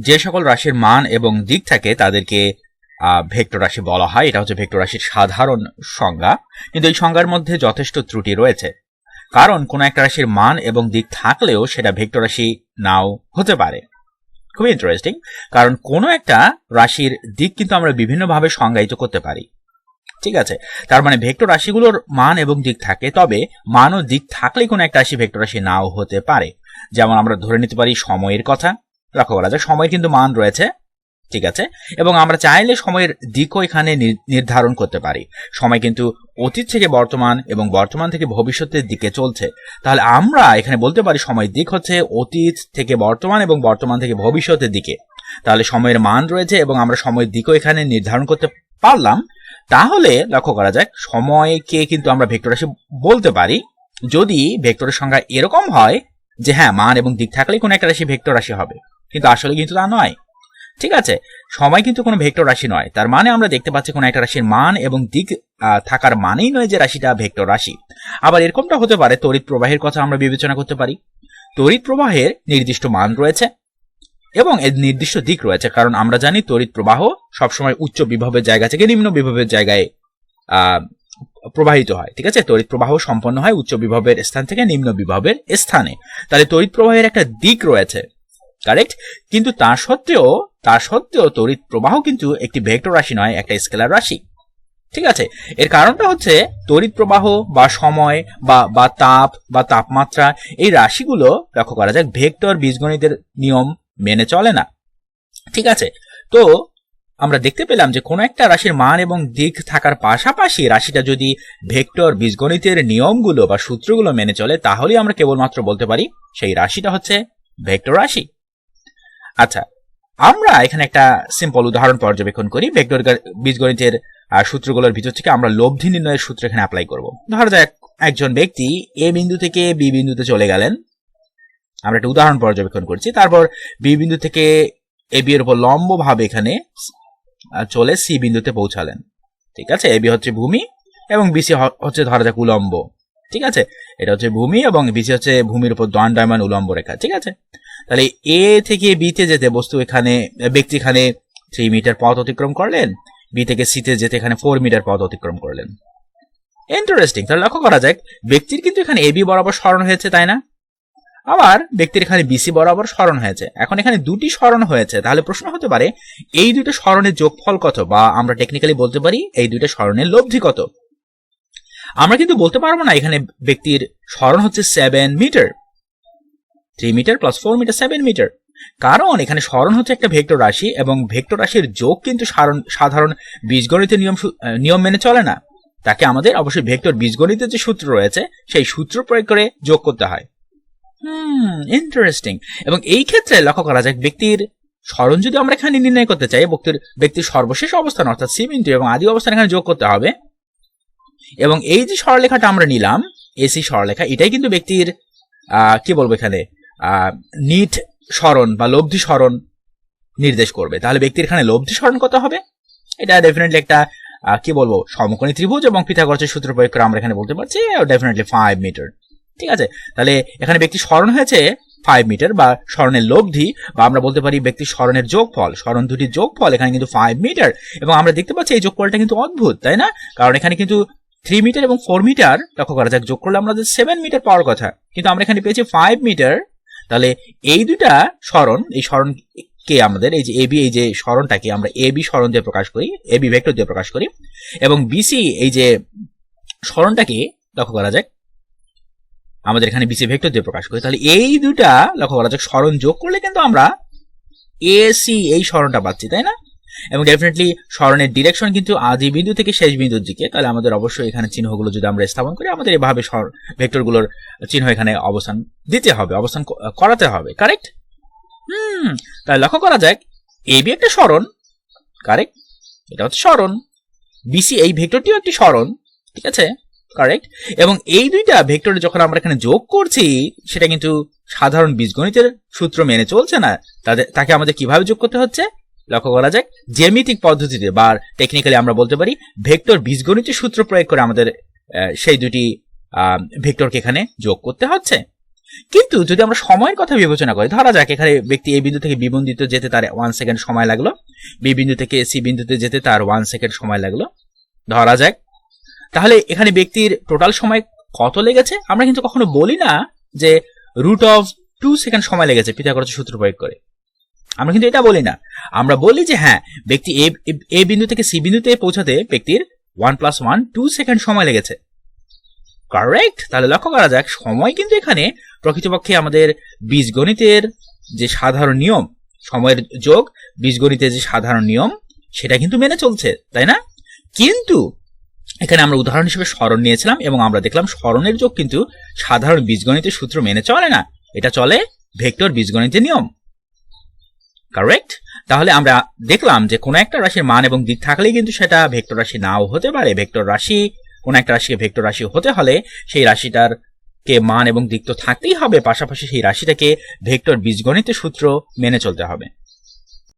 যে সকল রাশির মান এবং দিক থাকে তাদেরকে ভেক্টর রাশি বলা হয়। এটা হচ্ছে ভেক্টর রাশির সাধারণ সংজ্ঞা। কিন্তু এই সংজ্ঞার মধ্যে যথেষ্ট ত্রুটি রয়েছে। কারণ কোনো একটা রাশির মান এবং দিক থাকলেও সেটা ভেক্টর রাশি নাও হতে পারে। খুবই ইন্টারেস্টিং কারণ কোনো একটা রাশির দিক কিন্তু আমরা বিভিন্নভাবে সংজ্ঞায়িত করতে পারি। ঠিক আছে? তার মানে ভেক্টর রাশিগুলোর মান এবং দিক থাকে, তবে মান ও দিক থাকলে কোনো একটা রাশি ভেক্টর রাশি নাও হতে পারে। যেমন আমরা ধরে নিতে পারি সময়ের কথা। লক্ষ্য করা যায় সময়ের কিন্তু মান রয়েছে, ঠিক আছে? এবং আমরা চাইলে সময়ের দিকও এখানে নির্ধারণ করতে পারি। সময় কিন্তু অতীত থেকে বর্তমান এবং বর্তমান থেকে ভবিষ্যতের দিকে চলছে। তাহলে আমরা এখানে বলতে পারি সময়ের দিক হচ্ছে অতীত থেকে বর্তমান এবং বর্তমান থেকে ভবিষ্যতের দিকে। তাহলে সময়ের মান রয়েছে এবং আমরা সময়ের দিকও এখানে নির্ধারণ করতে পারলাম। তাহলে লক্ষ্য করা যাক, সময়কে কিন্তু আমরা ভেক্টর রাশি বলতে পারি। যদি ভেক্টরের সংখ্যা এরকম হয় যে হ্যাঁ মান এবং দিক থাকলেই কোনো একটা রাশি ভেক্টর রাশি হবে। কিন্তু আসলে কিন্তু তা নয়। ঠিক আছে? সময় কিন্তু কোনো ভেক্টর রাশি নয়। তার মানে আমরা দেখতে পাচ্ছি কোনো একটা রাশির মান এবং দিক থাকার মানেই নয় যে রাশিটা ভেক্টর রাশি। আবার এরকমটা হতে পারে, তড়িৎ প্রবাহের কথা আমরা বিবেচনা করতে পারি। তড়িৎ প্রবাহের নির্দিষ্ট মান রয়েছে এবং এর নির্দিষ্ট দিক রয়েছে। কারণ আমরা জানি তড়িৎ প্রবাহ সবসময় উচ্চ বিভবের জায়গা থেকে নিম্ন বিভবের জায়গায় প্রবাহিত হয়। ঠিক আছে? তড়িৎ প্রবাহ সম্পন্ন হয় উচ্চ বিভবের স্থান থেকে নিম্ন বিভবের স্থানে। তাহলে তড়িৎ প্রবাহের একটা দিক রয়েছে। কারেক্ট কিন্তু তা সত্ত্বেও তা সত্ত্বেও তড়িৎ প্রবাহ কিন্তু একটি ভেক্টর রাশি নয়, একটা স্কেলার রাশি। ঠিক আছে? এর কারণটা হচ্ছে তড়িৎ প্রবাহ বা সময় বা বা তাপ বা তাপমাত্রা এই রাশিগুলো, লক্ষ্য করা যায় ভেক্টর বীজগণিতের নিয়ম মেনে চলে না। ঠিক আছে? তো আমরা দেখতে পেলাম যে কোনো একটা রাশির মান এবং দিক থাকার পাশাপাশি রাশিটা যদি ভেক্টর বীজগণিতের নিয়মগুলো বা সূত্রগুলো মেনে চলে, তাহলেই আমরা কেবলমাত্র বলতে পারি সেই রাশিটা হচ্ছে ভেক্টর রাশি। আচ্ছা আমরা এখানে একটা সিম্পল উদাহরণ পর্যবেক্ষণ করি। ভেক্টর বীজগণিতের সূত্রগুলোর ভিতর থেকে আমরা লব্ধি নির্ণয়ের সূত্র এখানে অ্যাপ্লাই করব। ধরা যাক একজন ব্যক্তি এ বিন্দু থেকে বি বিন্দুতে চলে গেলেন। আমরা একটা উদাহরণ পর্যবেক্ষণ করছি। তারপর বি বিন্দু থেকে এ বি এর উপর লম্বভাবে এখানে চলে সি বিন্দুতে পৌঁছালেন। ঠিক আছে? এ বি হচ্ছে ভূমি এবং বিসি হচ্ছে ধরা যাক উলম্ব। ঠিক আছে? এটা হচ্ছে ভূমি এবং বিসি হচ্ছে ভূমির উপর দণ্ডায়মান উলম্ব রেখা। ঠিক আছে? তাহলে এ থেকে বিতে যেতে বস্তু এখানে, ব্যক্তি এখানে থ্রি মিটার পথ অতিক্রম করলেন বি থেকে সিতে যেতে এখানে ফোর মিটার পথ অতিক্রম করলেন। ইন্টারেস্টিং তাহলে লক্ষ্য করা যাক, ব্যক্তির কিন্তু এখানে এবি বরাবর স্মরণ হয়েছে, তাই না? আবার ব্যক্তির এখানে বিসি বরাবর স্মরণ হয়েছে। এখন এখানে দুটি স্মরণ হয়েছে, তাহলে প্রশ্ন হতে পারে, এই দুটো স্মরণের যোগফল কত? বা আমরা টেকনিক্যালি বলতে পারি, এই দুটো স্মরণের লব্ধি কত? আমরা কিন্তু বলতে পারব না, এখানে ব্যক্তির স্মরণ হচ্ছে seven metre three metre plus four metre seven metre কারণ এখানে স্মরণ হচ্ছে একটা ভেক্টর রাশি এবং ভেক্টর রাশির যোগ কিন্তু সাধারণ বীজগণিতের নিয়ম নিয়ম মেনে চলে না। তাকে আমাদের অবশ্যই ভেক্টর বীজগণিতের যে সূত্র রয়েছে, সেই সূত্র প্রয়োগ করে যোগ করতে হয়। হুম ইন্টারেস্টিং এবং এই ক্ষেত্রে লক্ষ্য করা যায় ব্যক্তির স্মরণ যদি আমরা এখানে নির্ণয় করতে চাই, ব্যক্তির ব্যক্তির সর্বশেষ অবস্থান, অর্থাৎ সি এবং আদি অবস্থান এখানে যোগ করতে হবে। এবং এই যে সরলেখাটা আমরা নিলাম এসি সরলেখা এটাই কিন্তু ব্যক্তির কি বলব এখানে? নিট স্মরণ বা লব্ধি স্মরণ নির্দেশ করবে। তাহলে ব্যক্তির এখানে লব্ধি স্মরণ কত হবে? এটা ডেফিনেটলি একটা কি বলব, সমকোণী ত্রিভুজ এবং পিথাগোরাসের সূত্র প্রয়োগ করে আমরা এখানে বলতে পারছি ডেফিনেটলি ফাইভ মিটার ঠিক আছে? তাহলে এখানে ব্যক্তি স্মরণ হয়েছে ফাইভ মিটার বা স্মরণের লব্ধি বা আমরা বলতে পারি ব্যক্তির স্মরণের যোগফল, স্মরণ দুটির যোগফল এখানে কিন্তু ফাইভ মিটার এবং আমরা দেখতে পাচ্ছি এই যোগফলটা কিন্তু অদ্ভুত, তাই না? কারণ এখানে কিন্তু থ্রি মিটার এবং ফোর মিটার লক্ষ্য করা যাক যোগ করলে আমাদের সেভেন মিটার পাওয়ার কথা, কিন্তু আমরা এখানে পেয়েছি ফাইভ মিটার তাহলে এই দুটা স্মরণ, এই স্মরণকে আমাদের, এই যে এবি এই যে স্মরণটাকে আমরা এবি স্মরণ দিয়ে প্রকাশ করি এবি ভেক্টর দিয়ে প্রকাশ করি এবং বিসি এই যে স্মরণটাকে লক্ষ্য করা যাক। আমাদের এখানে বিসি ভেক্টর দিয়ে প্রকাশ করি। তাহলে এই দুটা লক্ষ্য করা যাক। স্মরণ যোগ করলে কিন্তু আমরা এসি এই স্মরণটা পাচ্ছি, তাই না? এবং ডেফিনেটলি স্মরণের ডিরেকশন কিন্তু আদি বিন্দু থেকে শেষ বিন্দুর দিকে, তাহলে আমাদের অবশ্যই এখানে চিহ্নগুলো যদি আমরা স্থাপন করি, আমাদের এভাবে ভেক্টরগুলোর চিহ্ন এখানে অবস্থান দিতে হবে, অবস্থান করাতে হবে কারেক্ট হুম, তাহলে লক্ষ্য করা যাক এবি একটা স্মরণ কারেক্ট এটা হচ্ছে স্মরণ বিসি এই ভেক্টরটিও একটি স্মরণ, ঠিক আছে? কারেক্ট এবং এই দুইটা ভেক্টরে যখন আমরা এখানে যোগ করছি, সেটা কিন্তু সাধারণ বীজগণিতের সূত্র মেনে চলছে না, তাদের তাকে আমাদের কীভাবে যোগ করতে হচ্ছে? লক্ষ্য করা যাক, জ্যামিতিক পদ্ধতিতে বা টেকনিক্যালি আমরা বলতে পারি ভেক্টর বীজগণিতের সূত্র প্রয়োগ করে আমাদের সেই দুটি ভেক্টরকে এখানে যোগ করতে হচ্ছে। কিন্তু যদি আমরা সময়ের কথা বিবেচনা করি, ধরা যাক এখানে ব্যক্তি এই বিন্দু থেকে বি বিন্দুতে যেতে তার ওয়ান সেকেন্ড সময় লাগল, বি বিন্দু থেকে সি বিন্দুতে যেতে তার ওয়ান সেকেন্ড সময় লাগল। ধরা যাক, তাহলে এখানে ব্যক্তির টোটাল সময় কত লেগেছে? আমরা কিন্তু কখনো বলি না যে রুট অফ টু সেকেন্ড সময় লেগেছে পিথাগোরাস সূত্র প্রয়োগ করে। আমরা কিন্তু এটা বলি না। আমরা বলি যে হ্যাঁ ব্যক্তি এ বিন্দু থেকে সি বিন্দুতে পৌঁছাতে ব্যক্তির one plus one two second সময় লেগেছে। কারেক্ট তাহলে লক্ষ্য করা যাক, সময় কিন্তু এখানে প্রকৃতপক্ষে আমাদের বীজগণিতের যে সাধারণ নিয়ম, সময়ের যোগ, বীজগণিতের যে সাধারণ নিয়ম, সেটা কিন্তু মেনে চলছে, তাই না? কিন্তু এখানে আমরা উদাহরণ হিসেবে স্মরণ নিয়েছিলাম এবং আমরা দেখলাম স্মরণের যোগ কিন্তু সাধারণ বীজগণিতের সূত্র মেনে চলে না। এটা চলে ভেক্টর বীজগণিতের নিয়ম। কারেক্ট তাহলে আমরা দেখলাম যে কোনো একটা রাশির মান এবং দিক থাকলেই কিন্তু সেটা ভেক্টর রাশি নাও হতে পারে। ভেক্টর রাশি, কোনো একটা রাশিকে ভেক্টর রাশি হতে হলে সেই রাশিটার কে মান এবং দিক তো থাকতেই হবে। পাশাপাশি সেই রাশিটাকে ভেক্টর বীজগণিত সূত্র মেনে চলতে হবে।